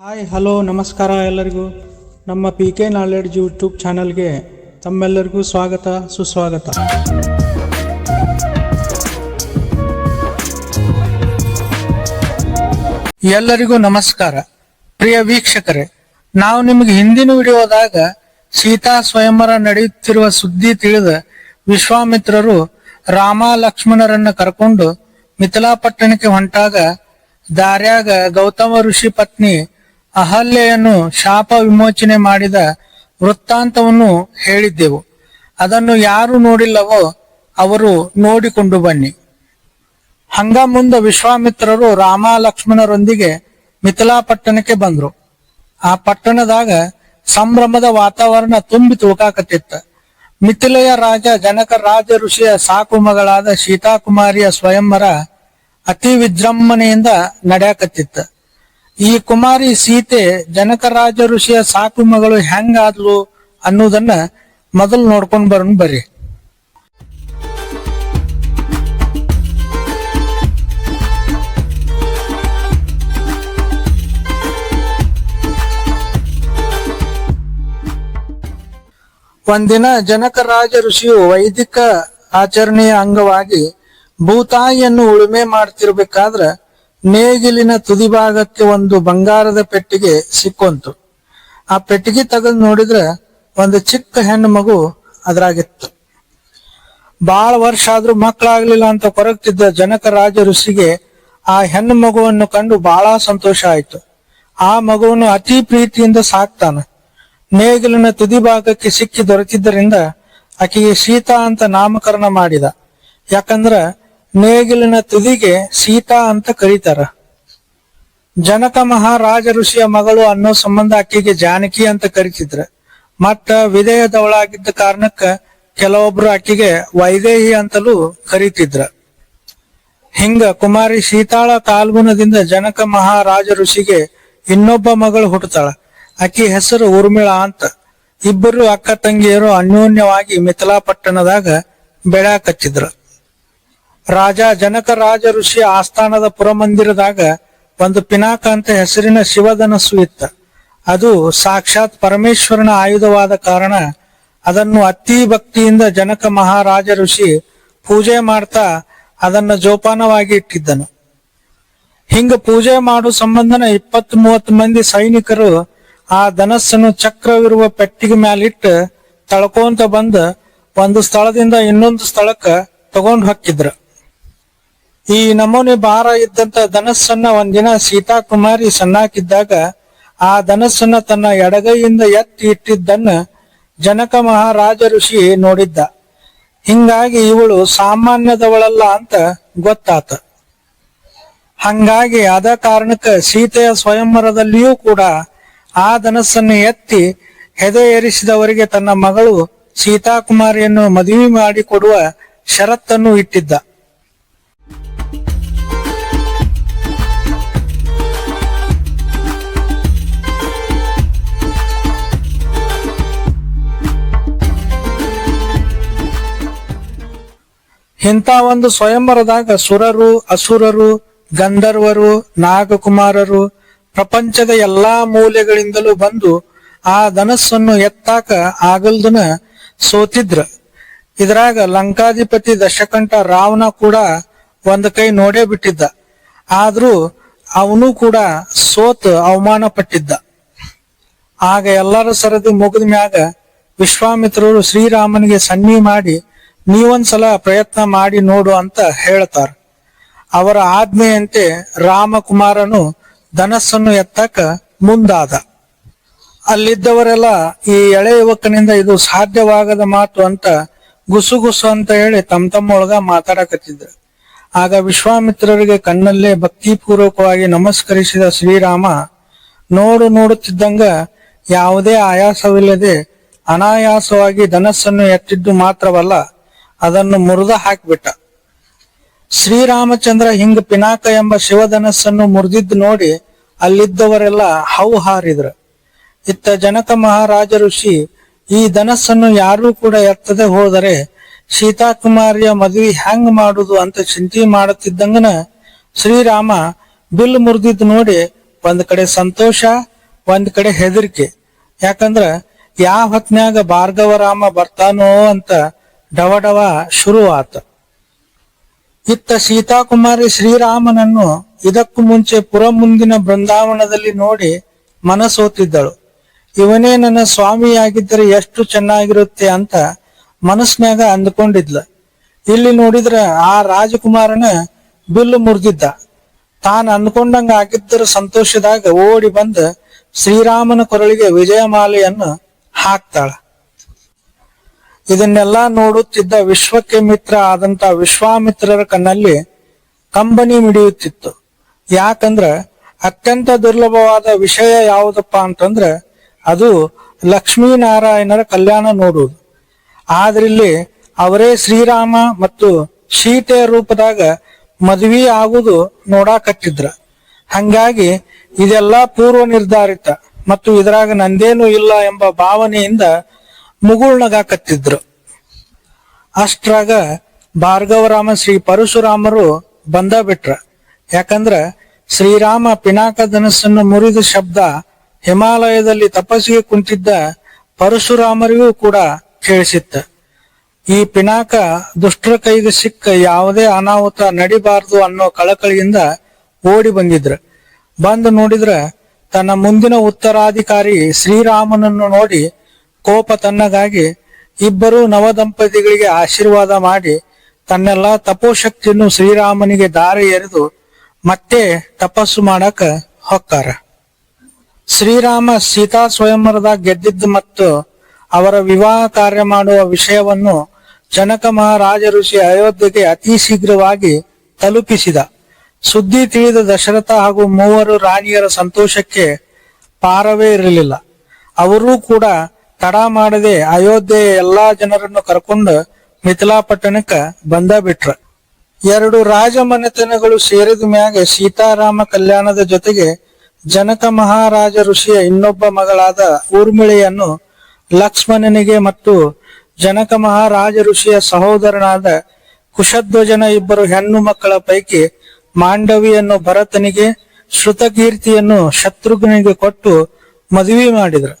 Hi, hello, ನಮಸ್ಕಾರ ಎಲ್ಲರಿಗೂ. ನಮ್ಮ ಪಿ ಕೆ ನಾಲೆಡ್ಜ್ ಯೂಟ್ಯೂಬ್ ಚಾನಲ್ಗೆ ತಮ್ಮೆಲ್ಲರಿಗೂ ಸ್ವಾಗತ, ಸುಸ್ವಾಗತ. ಎಲ್ಲರಿಗೂ ನಮಸ್ಕಾರ. ಪ್ರಿಯ ವೀಕ್ಷಕರೇ, ನಾವು ನಿಮಗೆ ಹಿಂದಿನ ವಿಡಿಯೋದಾಗ ಸೀತಾ ಸ್ವಯಂವರ ನಡೆಯುತ್ತಿರುವ ಸುದ್ದಿ ತಿಳಿದ ವಿಶ್ವಾಮಿತ್ರರು ರಾಮ ಲಕ್ಷ್ಮಣರನ್ನ ಕರ್ಕೊಂಡು ಮಿಥಿಲಾಪಟ್ಟಣಕ್ಕೆ ಹೊಂಟಾಗ ದಾರ್ಯಾಗ ಗೌತಮ ಋಷಿ ಪತ್ನಿ ಅಹಲ್ಯೆಯನ್ನು ಶಾಪ ವಿಮೋಚನೆ ಮಾಡಿದ ವೃತ್ತಾಂತವನ್ನು ಹೇಳಿದ್ದೆವು. ಅದನ್ನು ಯಾರು ನೋಡಿಲ್ಲವೋ ಅವರು ನೋಡಿಕೊಂಡು ಬನ್ನಿ. ಹಂಗ ಮುಂದ ವಿಶ್ವಾಮಿತ್ರರು ರಾಮ ಲಕ್ಷ್ಮಣರೊಂದಿಗೆ ಮಿಥಿಲಾ ಪಟ್ಟಣಕ್ಕೆ ಬಂದ್ರು. ಆ ಪಟ್ಟಣದಾಗ ಸಂಭ್ರಮದ ವಾತಾವರಣ ತುಂಬಿ ತುಳುಕಾಕತ್ತಿತ್ತ ಮಿಥಿಲೆಯ ರಾಜ ಜನಕ ರಾಜ ಋಷಿಯ ಸಾಕು ಮಗಳಾದ ಸೀತಾಕುಮಾರಿಯ ಸ್ವಯಂವರ ಅತಿ ವಿಜೃಂಭಣೆಯಿಂದ ನಡೆಯಕತ್ತಿತ್ತ. ಈ ಕುಮಾರಿ ಸೀತೆ ಜನಕ ರಾಜ ಋಷಿಯ ಸಾಕು ಮಗಳು ಹೆಂಗಾದ್ಲು ಅನ್ನೋದನ್ನ ಮೊದಲು ನೋಡ್ಕೊಂಡ್ ಬರೋಣ ಬರ್ರಿ. ಒಂದಿನ ಜನಕ ರಾಜ ಋಷಿಯು ವೈದಿಕ ಆಚರಣೆಯ ಅಂಗವಾಗಿ ಭೂತಾಯಿಯನ್ನು ಉಳುಮೆ ಮಾಡ್ತಿರ್ಬೇಕಾದ್ರ ನೇಗಿಲಿನ ತುದಿಭಾಗಕ್ಕೆ ಒಂದು ಬಂಗಾರದ ಪೆಟ್ಟಿಗೆ ಸಿಕ್ಕೊಂತು ಆ ಪೆಟ್ಟಿಗೆ ತೆಗೆದು ನೋಡಿದ್ರೆ ಒಂದು ಚಿಕ್ಕ ಹೆಣ್ಣು ಮಗು ಅದ್ರಾಗಿತ್ತು. ಬಹಳ ವರ್ಷ ಆದ್ರೂ ಮಕ್ಕಳಾಗ್ಲಿಲ್ಲ ಅಂತ ಕೊರಗ್ತಿದ್ದ ಜನಕ ರಾಜ ಋಷಿಗೆ ಆ ಹೆಣ್ಣು ಮಗುವನ್ನು ಕಂಡು ಬಹಳ ಸಂತೋಷ ಆಯ್ತು. ಆ ಮಗುವನ್ನು ಅತಿ ಪ್ರೀತಿಯಿಂದ ಸಾಕ್ತಾನೆ. ನೇಗಿಲಿನ ತುದಿ ಭಾಗಕ್ಕೆ ಸಿಕ್ಕಿ ದೊರೆತಿದ್ದರಿಂದ ಆಕೆಗೆ ಸೀತಾ ಅಂತ ನಾಮಕರಣ ಮಾಡಿದ. ಯಾಕಂದ್ರ ನೇಗಿಲಿನ ತುದಿಗೆ ಸೀತಾ ಅಂತ ಕರೀತಾರ. ಜನಕ ಮಹಾರಾಜ ಋಷಿಯ ಮಗಳು ಅನ್ನೋ ಸಂಬಂಧ ಆಕೆಗೆ ಜಾನಕಿ ಅಂತ ಕರಿತಿದ್ರ. ಮತ್ತ ವಿಧೇಯದವಳಾಗಿದ್ದ ಕಾರಣಕ್ಕ ಕೆಲವೊಬ್ರು ಆಕೆಗೆ ವೈದೇಹಿ ಅಂತಲೂ ಕರೀತಿದ್ರ. ಹಿಂಗ ಕುಮಾರಿ ಸೀತಾಳ ತಾಲ್ಗುಣದಿಂದ ಜನಕ ಮಹಾರಾಜ ಋಷಿಗೆ ಇನ್ನೊಬ್ಬ ಮಗಳು ಹುಟ್ಟುತ್ತಾಳ. ಆಕಿ ಹೆಸರು ಊರ್ಮಿಳಾ ಅಂತ. ಇಬ್ಬರು ಅಕ್ಕ ತಂಗಿಯರು ಅನ್ಯೋನ್ಯವಾಗಿ ಮಿಥಿಲಾ ಪಟ್ಟಣದಾಗ ಬೆಳ್ಯಾಕತ್ತಿದ್ರು. ರಾಜ ಜನಕ ರಾಜ ಋಷಿ ಆಸ್ಥಾನದ ಪುರಮಂದಿರದಾಗ ಒಂದು ಪಿನಾಕ ಅಂತ ಹೆಸರಿನ ಶಿವಧನಸ್ಸು ಇತ್ತ. ಅದು ಸಾಕ್ಷಾತ್ ಪರಮೇಶ್ವರನ ಆಯುಧವಾದ ಕಾರಣ ಅದನ್ನು ಅತಿ ಭಕ್ತಿಯಿಂದ ಜನಕ ಮಹಾರಾಜ ಋಷಿ ಪೂಜೆ ಮಾಡ್ತಾ ಅದನ್ನ ಜೋಪಾನವಾಗಿ ಇಟ್ಟಿದ್ದನು. ಹಿಂಗ ಪೂಜೆ ಮಾಡು ಸಂಬಂಧನ ಇಪ್ಪತ್ ಮೂವತ್ತು ಮಂದಿ ಸೈನಿಕರು ಆ ಧನಸ್ಸನ್ನು ಚಕ್ರವಿರುವ ಪೆಟ್ಟಿಗೆ ಮ್ಯಾಲಿಟ್ಟು ತಳ್ಕೊಂತ ಬಂದು ಒಂದು ಸ್ಥಳದಿಂದ ಇನ್ನೊಂದು ಸ್ಥಳಕ್ಕೆ ತಗೊಂಡು ಹೊಕ್ಕಿದ್ರ. ಈ ನಮೂನೆ ಭಾರ ಇದ್ದಂತ ಧನಸ್ಸನ್ನ ಒಂದಿನ ಸೀತಾಕುಮಾರಿ ಸಣ್ಣಾಕಿದ್ದಾಗ ಆ ಧನಸ್ಸನ್ನ ತನ್ನ ಎಡಗೈಯಿಂದ ಎತ್ತಿ ಇಟ್ಟಿದ್ದನ್ನ ಜನಕ ಮಹಾರಾಜ ಋಷಿ ನೋಡಿದ್ದ. ಹಿಂಗಾಗಿ ಇವಳು ಸಾಮಾನ್ಯದವಳಲ್ಲ ಅಂತ ಗೊತ್ತಾತ. ಹಂಗಾಗಿ ಅದ ಕಾರಣಕ್ಕೆ ಸೀತೆಯ ಸ್ವಯಂವರದಲ್ಲಿಯೂ ಕೂಡ ಆ ಧನಸ್ಸನ್ನು ಎತ್ತಿ ಹೆದೆ ಏರಿಸಿದವರಿಗೆ ತನ್ನ ಮಗಳು ಸೀತಾಕುಮಾರಿಯನ್ನು ಮದುವೆ ಮಾಡಿಕೊಡುವ ಷರತ್ತನ್ನು ಇಟ್ಟಿದ್ದ. ಇಂಥ ಒಂದು ಸ್ವಯಂವರದಾಗ ಸುರರು, ಅಸುರರು, ಗಂಧರ್ವರು, ನಾಗಕುಮಾರರು ಪ್ರಪಂಚದ ಎಲ್ಲಾ ಮೂಲೆಗಳಿಂದಲೂ ಬಂದು ಆ ಧನಸ್ಸನ್ನು ಎತ್ತಾಕ ಆಗಲ್ದನ ಸೋತಿದ್ರ. ಇದ್ರಾಗ ಲಂಕಾಧಿಪತಿ ದಶಕಂಠ ರಾವಣ ಕೂಡ ಒಂದ್ ಕೈ ನೋಡೇ ಬಿಟ್ಟಿದ್ದ. ಆದ್ರೂ ಅವನು ಕೂಡ ಸೋತ್ ಅವಮಾನ ಪಟ್ಟಿದ್ದ ಆಗ ಎಲ್ಲರ ಸರದಿ ಮುಗಿದ ಮ್ಯಾಗ ವಿಶ್ವಾಮಿತ್ರರು ಶ್ರೀರಾಮನಿಗೆ ಸನ್ನಿ ಮಾಡಿ ನೀವೊಂದ್ಸಲ ಪ್ರಯತ್ನ ಮಾಡಿ ನೋಡು ಅಂತ ಹೇಳ್ತಾರೆ. ಅವರ ಆಜ್ಞೆಯಂತೆ ರಾಮಕುಮಾರನು ಧನಸ್ಸನ್ನು ಎತ್ತಕ ಮುಂದಾದ. ಅಲ್ಲಿದ್ದವರೆಲ್ಲ ಈ ಎಳೆ ಯುವಕನಿಂದ ಇದು ಸಾಧ್ಯವಾಗದ ಮಾತು ಅಂತ ಗುಸುಗುಸು ಅಂತ ಹೇಳಿ ತಮ್ಮ ತಮ್ಮೊಳಗ ಮಾತಾಡಕತ್ತಿದ್ರು. ಆಗ ವಿಶ್ವಾಮಿತ್ರರಿಗೆ ಕಣ್ಣಲ್ಲೇ ಭಕ್ತಿಪೂರ್ವಕವಾಗಿ ನಮಸ್ಕರಿಸಿದ ಶ್ರೀರಾಮ, ನೋಡು ನೋಡುತ್ತಿದ್ದಂಗ ಯಾವುದೇ ಆಯಾಸವಿಲ್ಲದೆ ಅನಾಯಾಸವಾಗಿ ಧನಸ್ಸನ್ನು ಎತ್ತಿದ್ದು ಮಾತ್ರವಲ್ಲ ಅದನ್ನು ಮುರಿದ ಹಾಕಿಬಿಟ್ಟ. ಶ್ರೀರಾಮಚಂದ್ರ ಹಿಂಗ ಪಿನಾಕ ಎಂಬ ಶಿವಧನಸ್ಸನ್ನು ಮುರಿದಿದ್ದು ನೋಡಿ ಅಲ್ಲಿದ್ದವರೆಲ್ಲ ಹೌ ಹಾರಿದ್ರು. ಇತ್ತ ಜನಕ ಮಹಾರಾಜ ಋಷಿ ಈ ಧನಸ್ಸನ್ನು ಯಾರೂ ಕೂಡ ಎತ್ತದೆ ಹೋದರೆ ಸೀತಾಕುಮಾರಿಯ ಮದುವೆ ಹೆಂಗ್ ಮಾಡುದು ಅಂತ ಚಿಂತೆ ಮಾಡುತ್ತಿದ್ದಂಗನ ಶ್ರೀರಾಮ ಬಿಲ್ ಮುರಿದಿದ್ದು ನೋಡಿ ಒಂದ್ ಕಡೆ ಸಂತೋಷ, ಒಂದ್ ಕಡೆ ಹೆದರಿಕೆ. ಯಾಕಂದ್ರ ಯಾವ ಹೊತ್ನ್ಯಾಗ ಭಾರ್ಗವರಾಮ ಬರ್ತಾನೋ ಅಂತ ಡವಡವ ಶುರು ಆತ ಇತ್ತ ಸೀತಾಕುಮಾರಿ ಶ್ರೀರಾಮನನ್ನು ಇದಕ್ಕೂ ಮುಂಚೆ ಪುರ ಮುಂದಿನ ಬೃಂದಾವನದಲ್ಲಿ ನೋಡಿ ಮನಸೋತಿದ್ದಳು. ಇವನೇ ನನ್ನ ಸ್ವಾಮಿಯಾಗಿದ್ದರೆ ಎಷ್ಟು ಚೆನ್ನಾಗಿರುತ್ತೆ ಅಂತ ಮನಸ್ನಾಗ ಅಂದ್ಕೊಂಡಿದ್ಲ. ಇಲ್ಲಿ ನೋಡಿದ್ರೆ ಆ ರಾಜಕುಮಾರನ ಬಿಲ್ಲು ಮುರಿದಿದ್ದ. ತಾನು ಅಂದ್ಕೊಂಡಂಗ ಆಗಿದ್ದರ ಸಂತೋಷದಾಗ ಓಡಿ ಬಂದು ಶ್ರೀರಾಮನ ಕೊರಳಿಗೆ ವಿಜಯಮಾಲೆಯನ್ನು ಹಾಕ್ತಾಳ. ಇದನ್ನೆಲ್ಲ ನೋಡುತ್ತಿದ್ದ ವಿಶ್ವಕ್ಕೆ ಮಿತ್ರ ಆದಂತ ವಿಶ್ವಾಮಿತ್ರರ ಕಣ್ಣಲ್ಲಿ ಕಂಬನಿ ಮಿಡಿಯುತ್ತಿತ್ತು. ಯಾಕಂದ್ರ ಅತ್ಯಂತ ದುರ್ಲಭವಾದ ವಿಷಯ ಯಾವುದಪ್ಪ ಅಂತಂದ್ರೆ ಅದು ಲಕ್ಷ್ಮೀನಾರಾಯಣರ ಕಲ್ಯಾಣ ನೋಡುವುದು. ಆದ್ರಿಲ್ಲಿ ಅವರೇ ಶ್ರೀರಾಮ ಮತ್ತು ಸೀತೆಯ ರೂಪದಾಗ ಮದುವೆ ಆಗುವುದು ನೋಡಾಕತ್ತಿದ್ರ. ಹಂಗಾಗಿ ಇದೆಲ್ಲ ಪೂರ್ವ ನಿರ್ಧಾರಿತ ಮತ್ತು ಇದರಾಗ ನಂದೇನು ಇಲ್ಲ ಎಂಬ ಭಾವನೆಯಿಂದ ಮುಗುಳ್ನಗಾಕತ್ತಿದ್ರು ಅಷ್ಟ್ರಾಗ ಭಾರ್ಗವರಾಮ ಶ್ರೀ ಪರಶುರಾಮರು ಬಂದ ಬಿಟ್ರ. ಯಾಕಂದ್ರ ಶ್ರೀರಾಮ ಪಿನಾಕ ಧನಸ್ಸನ್ನು ಮುರಿದ ಶಬ್ದ ಹಿಮಾಲಯದಲ್ಲಿ ತಪಸ್ಸಿಗೆ ಕುಂತಿದ್ದ ಪರಶುರಾಮರಿಗೂ ಕೂಡ ಕೇಳಿಸಿತ್ತ. ಈ ಪಿನಾಕ ದುಷ್ಟರ ಕೈಗೆ ಸಿಕ್ಕ ಯಾವುದೇ ಅನಾಹುತ ನಡಿಬಾರದು ಅನ್ನೋ ಕಳಕಳಿಯಿಂದ ಓಡಿ ಬಂದಿದ್ರ. ಬಂದು ನೋಡಿದ್ರ ತನ್ನ ಮುಂದಿನ ಉತ್ತರಾಧಿಕಾರಿ ಶ್ರೀರಾಮನನ್ನು ನೋಡಿ ಕೋಪ ತನ್ನಗಾಗಿ ಇಬ್ಬರು ನವದಂಪತಿಗಳಿಗೆ ಆಶೀರ್ವಾದ ಮಾಡಿ ತನ್ನೆಲ್ಲ ತಪೋಶಕ್ತಿಯನ್ನು ಶ್ರೀರಾಮನಿಗೆ ದಾರಿ ಎರೆದು ಮತ್ತೆ ತಪಸ್ಸು ಮಾಡಕ ಹೊಕ್ಕಾರ. ಶ್ರೀರಾಮ ಸೀತಾ ಸ್ವಯಂವರದ ಗೆದ್ದಿದ್ದು ಮತ್ತು ಅವರ ವಿವಾಹ ಕಾರ್ಯ ಮಾಡುವ ವಿಷಯವನ್ನು ಜನಕ ಮಹಾರಾಜ ಋಷಿ ಅಯೋಧ್ಯೆಗೆ ಅತಿ ಶೀಘ್ರವಾಗಿ ತಲುಪಿಸಿದ. ಸುದ್ದಿ ತಿಳಿದ ದಶರಥ ಹಾಗೂ ಮೂವರು ರಾಣಿಯರ ಸಂತೋಷಕ್ಕೆ ಪಾರವೇ ಇರಲಿಲ್ಲ. ಅವರೂ ಕೂಡ ತಡ ಮಾಡದೆ ಅಯೋಧ್ಯೆಯ ಎಲ್ಲಾ ಜನರನ್ನು ಕರ್ಕೊಂಡು ಮಿಥಿಲಾ ಪಟ್ಟಣಕ್ಕ ಬಂದ ಬಿಟ್ರ. ಎರಡು ರಾಜಮನೆತನಗಳು ಸೇರಿದ ಮ್ಯಾಗ ಸೀತಾರಾಮ ಕಲ್ಯಾಣದ ಜೊತೆಗೆ ಜನಕ ಮಹಾರಾಜ ಋಷಿಯ ಇನ್ನೊಬ್ಬ ಮಗಳಾದ ಊರ್ಮಿಳೆಯನ್ನು ಲಕ್ಷ್ಮಣನಿಗೆ ಮತ್ತು ಜನಕ ಮಹಾರಾಜ ಋಷಿಯ ಸಹೋದರನಾದ ಕುಶಧ್ವಜನ ಇಬ್ಬರು ಹೆಣ್ಣು ಮಕ್ಕಳ ಪೈಕಿ ಮಾಂಡವಿಯನ್ನು ಭರತನಿಗೆ ಶ್ರುತಕೀರ್ತಿಯನ್ನು ಶತ್ರುಘ್ನಿಗೆ ಕೊಟ್ಟು ಮದುವೆ ಮಾಡಿದ್ರು.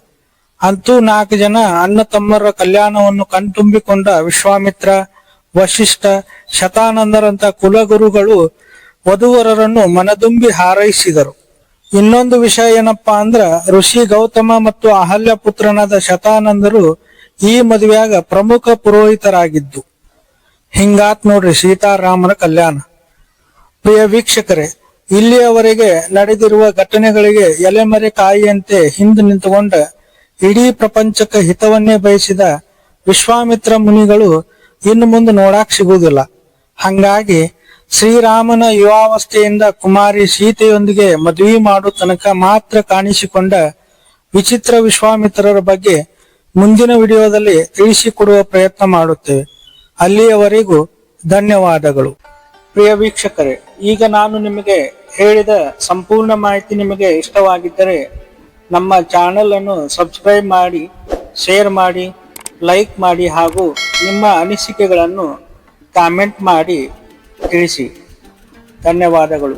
ಅಂತೂ ನಾಲ್ಕು ಜನ ಅಣ್ಣ ತಮ್ಮರ ಕಲ್ಯಾಣವನ್ನು ಕಣ್ತುಂಬಿಕೊಂಡ ವಿಶ್ವಾಮಿತ್ರ, ವಶಿಷ್ಠ, ಶತಾನಂದರಂತ ಕುಲಗುರುಗಳು ವಧುವರರನ್ನು ಮನದುಂಬಿ ಹಾರೈಸಿದರು. ಇನ್ನೊಂದು ವಿಷಯ ಏನಪ್ಪಾ ಅಂದ್ರ ಋಷಿ ಗೌತಮ ಮತ್ತು ಅಹಲ್ಯ ಪುತ್ರನಾದ ಶತಾನಂದರು ಈ ಮದುವೆಯಾಗ ಪ್ರಮುಖ ಪುರೋಹಿತರಾಗಿದ್ದು. ಹಿಂಗಾತ್ ನೋಡ್ರಿ ಸೀತಾರಾಮನ ಕಲ್ಯಾಣ. ಪ್ರಿಯ ವೀಕ್ಷಕರೇ, ಇಲ್ಲಿಯವರೆಗೆ ನಡೆದಿರುವ ಘಟನೆಗಳಿಗೆ ಎಲೆಮರೆ ಕಾಯಿಯಂತೆ ಹಿಂದೆ ನಿಂತುಕೊಂಡ ಇಡೀ ಪ್ರಪಂಚಕ್ಕೆ ಹಿತವನ್ನೇ ಬಯಸಿದ ವಿಶ್ವಾಮಿತ್ರ ಮುನಿಗಳು ಇನ್ನು ಮುಂದೆ ನೋಡಾಕ್ ಸಿಗುವುದಿಲ್ಲ. ಹಂಗಾಗಿ ಶ್ರೀರಾಮನ ಯುವಾವಸ್ಥೆಯಿಂದ ಕುಮಾರಿ ಸೀತೆಯೊಂದಿಗೆ ಮದುವೆ ಮಾಡೋ ತನಕ ಮಾತ್ರ ಕಾಣಿಸಿಕೊಂಡ ವಿಚಿತ್ರ ವಿಶ್ವಾಮಿತ್ರರ ಬಗ್ಗೆ ಮುಂದಿನ ವಿಡಿಯೋದಲ್ಲಿ ತಿಳಿಸಿಕೊಡುವ ಪ್ರಯತ್ನ ಮಾಡುತ್ತೇವೆ. ಅಲ್ಲಿಯವರೆಗೂ ಧನ್ಯವಾದಗಳು. ಪ್ರಿಯ ವೀಕ್ಷಕರೇ, ಈಗ ನಾನು ನಿಮಗೆ ಹೇಳಿದ ಸಂಪೂರ್ಣ ಮಾಹಿತಿ ನಿಮಗೆ ಇಷ್ಟವಾಗಿದ್ದರೆ ನಮ್ಮ ಚಾನೆಲ್ ಅನ್ನು ಸಬ್ಸ್ಕ್ರೈಬ್ ಮಾಡಿ ಶೇರ್ ಮಾಡಿ ಲೈಕ್ ಮಾಡಿ ಹಾಗೂ ನಿಮ್ಮ ಅನಿಸಿಕೆಗಳನ್ನು ಕಾಮೆಂಟ್ ಮಾಡಿ ತಿಳಿಸಿ. ಧನ್ಯವಾದಗಳು.